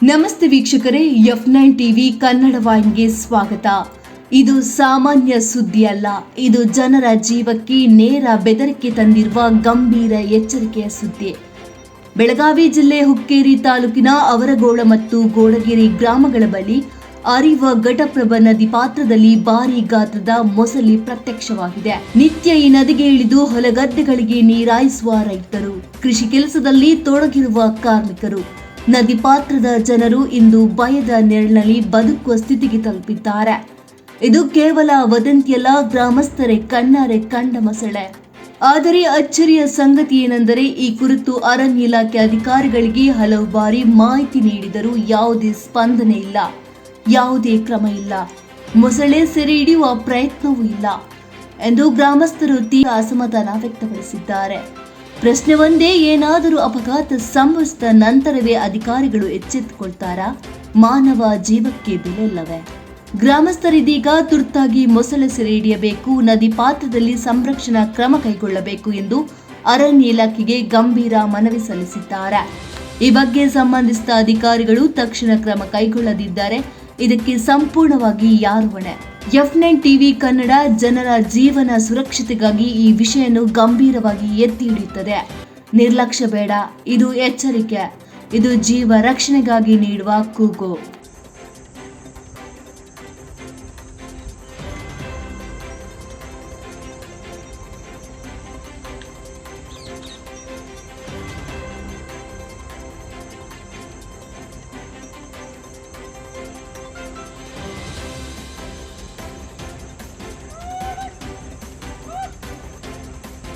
ನಮಸ್ತೆ ವೀಕ್ಷಕರೇ, F nine TV Kannada ವಾಹಿನಿಗೆ ಸ್ವಾಗತ. ಇದು ಸಾಮಾನ್ಯ ಸುದ್ದಿ ಅಲ್ಲ, ಇದು ಜನರ ಜೀವಕ್ಕೆ ನೇರ ಬೆದರಿಕೆ ತಂದಿರುವ ಗಂಭೀರ ಎಚ್ಚರಿಕೆಯ ಸುದ್ದಿ. ಬೆಳಗಾವಿ ಜಿಲ್ಲೆ ಹುಕ್ಕೇರಿ ತಾಲೂಕಿನ ಅವರಗೋಳ ಮತ್ತು ಗೋಡಗೇರಿ ಗ್ರಾಮಗಳ ಬಳಿ ಅರಿವ ಘಟಪ್ರಭ ನದಿ ಪಾತ್ರದಲ್ಲಿ ಭಾರಿ ಗಾತ್ರದ ಮೊಸಲಿ ಪ್ರತ್ಯಕ್ಷವಾಗಿದೆ. ನಿತ್ಯ ಈ ನದಿಗೆ ಇಳಿದು ಹೊಲಗದ್ದೆಗಳಿಗೆ ನೀರಾಯಿಸುವ ರೈತರು, ಕೃಷಿ ಕೆಲಸದಲ್ಲಿ ತೊಡಗಿರುವ ಕಾರ್ಮಿಕರು. ನದಿ ಪಾತ್ರದ ಜನರು ಇಂದು ಭಯದ ನೆರಳಿನಲ್ಲಿ ಬದುಕುವ ಸ್ಥಿತಿಗೆ ತಲುಪಿದ್ದಾರೆ. ಇದು ಕೇವಲ ವದಂತಿಯಲ್ಲ, ಗ್ರಾಮಸ್ಥರೇ ಕಣ್ಣಾರೆ ಕಂಡ ಮಸಳೆ. ಆದರೆ ಅಚ್ಚರಿಯ ಸಂಗತಿ ಏನೆಂದರೆ, ಈ ಕುರಿತು ಅರಣ್ಯ ಇಲಾಖೆ ಅಧಿಕಾರಿಗಳಿಗೆ ಹಲವು ಬಾರಿ ಮಾಹಿತಿ ನೀಡಿದರೂ ಯಾವುದೇ ಸ್ಪಂದನೆ ಇಲ್ಲ. ಯಾವುದೇ ಕ್ರಮ ಇಲ್ಲ. ಮೊಸಳೆ ಸೆರೆ ಹಿಡಿಯುವ ಪ್ರಯತ್ನವೂ ಇಲ್ಲ ಎಂದು ಗ್ರಾಮಸ್ಥರು ತೀವ್ರ ಅಸಮಾಧಾನ ವ್ಯಕ್ತಪಡಿಸಿದ್ದಾರೆ. ಪ್ರಶ್ನೆ ಒಂದೇ, ಏನಾದರೂ ಅಪಘಾತ ಸಂಭವಿಸಿದ ನಂತರವೇ ಅಧಿಕಾರಿಗಳು ಎಚ್ಚೆತ್ತುಕೊಳ್ತಾರಾ? ಮಾನವ ಜೀವಕ್ಕೆ ಬೆಲೆಲ್ಲವೇ ಗ್ರಾಮಸ್ಥರಿದೀಗ ತುರ್ತಾಗಿ ಮೊಸಳೆ ಸೆರೆ ಹಿಡಿಯಬೇಕು, ನದಿ ಪಾತ್ರದಲ್ಲಿ ಸಂರಕ್ಷಣಾ ಕ್ರಮ ಕೈಗೊಳ್ಳಬೇಕು ಎಂದು ಅರಣ್ಯ ಇಲಾಖೆಗೆ ಗಂಭೀರ ಮನವಿ ಸಲ್ಲಿಸಿದ್ದಾರೆ. ಈ ಬಗ್ಗೆ ಸಂಬಂಧಿಸಿದ ಅಧಿಕಾರಿಗಳು ತಕ್ಷಣ ಕ್ರಮ ಕೈಗೊಳ್ಳದಿದ್ದಾರೆ ಇದಕ್ಕೆ ಸಂಪೂರ್ಣವಾಗಿ ಯಾರು ಹೊಣೆ? ಎಫ್ ನೈನ್ ಟಿವಿ ಕನ್ನಡ ಜನರ ಜೀವನ ಸುರಕ್ಷತೆಗಾಗಿ ಈ ವಿಷಯವನ್ನು ಗಂಭೀರವಾಗಿ ಎತ್ತಿ ಹಿಡಿಯುತ್ತದೆ. ನಿರ್ಲಕ್ಷ್ಯ ಬೇಡ, ಇದು ಎಚ್ಚರಿಕೆ. ಇದು ಜೀವ ರಕ್ಷಣೆಗಾಗಿ ನೀಡುವ ಕೂಗು.